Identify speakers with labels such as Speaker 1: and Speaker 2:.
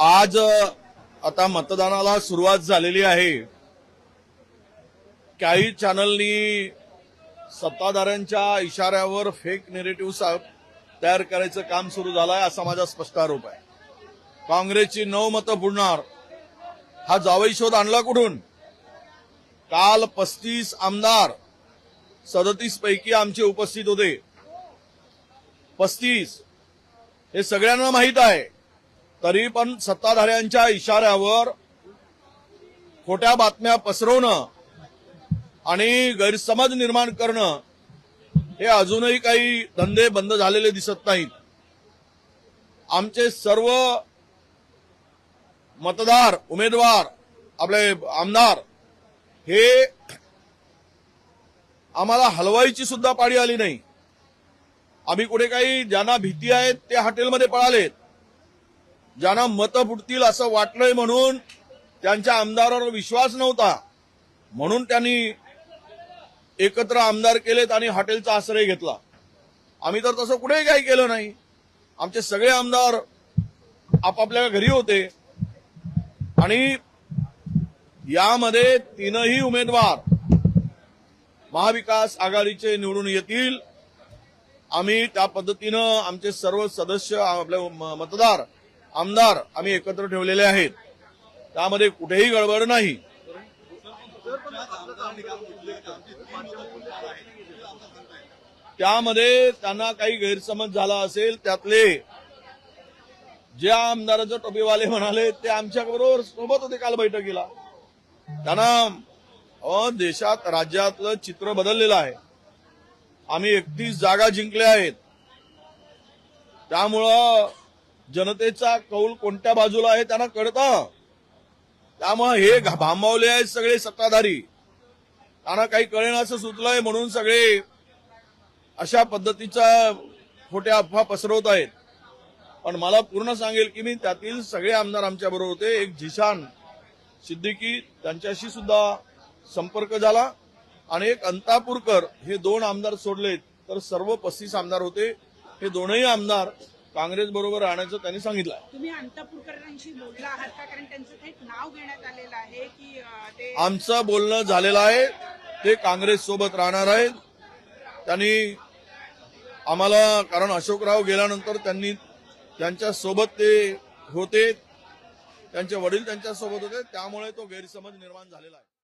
Speaker 1: आज आता मतदानाला सुरुवात झालेली आहे. काही चॅनलनी सत्ताधाऱ्यांच्या इशाऱ्यावर फेक नेरेटिव्ह तयार करायचं काम सुरू झालं आहे असा माझा स्पष्ट आरोप आहे. काँग्रेसची नऊ मतं बुडणार. हा जावई शोध आणला कुठून? काल पस्तीस आमदार सदतीस पैकी आमचे उपस्थित होते. पस्तीस. हे सगळ्यांना माहीत आहे. तरी पण सत्ताधाऱ्यांच्या इशाऱ्यावर खोट्या बातम्या पसरवणं आणि गैरसमज निर्माण करणं हे अजूनही काही धंदे बंद झालेले दिसत नाहीत. आमचे सर्व मतदार उमेदवार आपले आमदार हे आम्हाला हलवाईची सुद्धा पाळी आली नाही. आम्ही कुठे काही ज्यांना भीती आहे ते हॉटेलमध्ये पळालेत. ज्यांना मतं फुटतील असं वाटलंय म्हणून त्यांच्या आमदारावर विश्वास नव्हता. म्हणून त्यांनी एकत्र आमदार केलेत आणि हॉटेलचा आश्रय घेतला. आम्ही तर तसं कुठेही काही केलं नाही. आमचे सगळे आमदार आपापल्या घरी होते. आणि यामध्ये तीनही उमेदवार महाविकास आघाडीचे निवडून येतील. आम्ही त्या पद्धतीनं आमचे सर्व सदस्य आपले मतदार आमदार आम्ही एकत्र ठेवलेले आहेत. त्यामध्ये कुठेही गडबड नाही. त्यामध्ये त्यांना काही गैरसमज झाला असेल त्यातले ज्या आमदाराचे टोपीवाले म्हणाले ते आमच्या बरोबर सोबत होते काल बैठकीला. त्यांना अ, देशात राज्यातलं चित्र बदललेलं आहे. आम्ही एकतीस जागा जिंकल्या आहेत. त्यामुळं जनतेचा कौल कोणत्या बाजूला आहे त्यांना कळतं. त्यामुळं हे घा- भांबावले आहेत सगळे सत्ताधारी. त्यांना काही कळेन असं सुचलंय म्हणून सगळे अशा पद्धतीचा खोट्या अफवा पसरवत आहेत. पण मला पूर्ण सांगेल की मी त्यातील सगळे आमदार आमच्या बरोबर होते. एक झिशान सिद्दीकी त्यांच्याशी सुद्धा संपर्क झाला. आणि एक अंतापूरकर हे दोन आमदार सोडलेत तर सर्व पस्तीस आमदार होते. हे दोनही आमदार काँग्रेस बरोबर राहण्याचं त्यांनी सांगितलं
Speaker 2: तुम्ही अंतपूरकरांशी बोलला आहात का? कारण त्यांचं थेट नाव घेण्यात आलेलं आहे की अं, ते
Speaker 1: आमचं बोलणं झालेलं आहे. ते काँग्रेस सोबत राहणार आहेत. त्यांनी आम्हाला कारण अशोकराव गेल्यानंतर त्यांनी त्यांच्यासोबत ते होते. त्यांचे वडील त्यांच्यासोबत होते. त्यामुळे तो गैरसमज निर्माण झालेला आहे.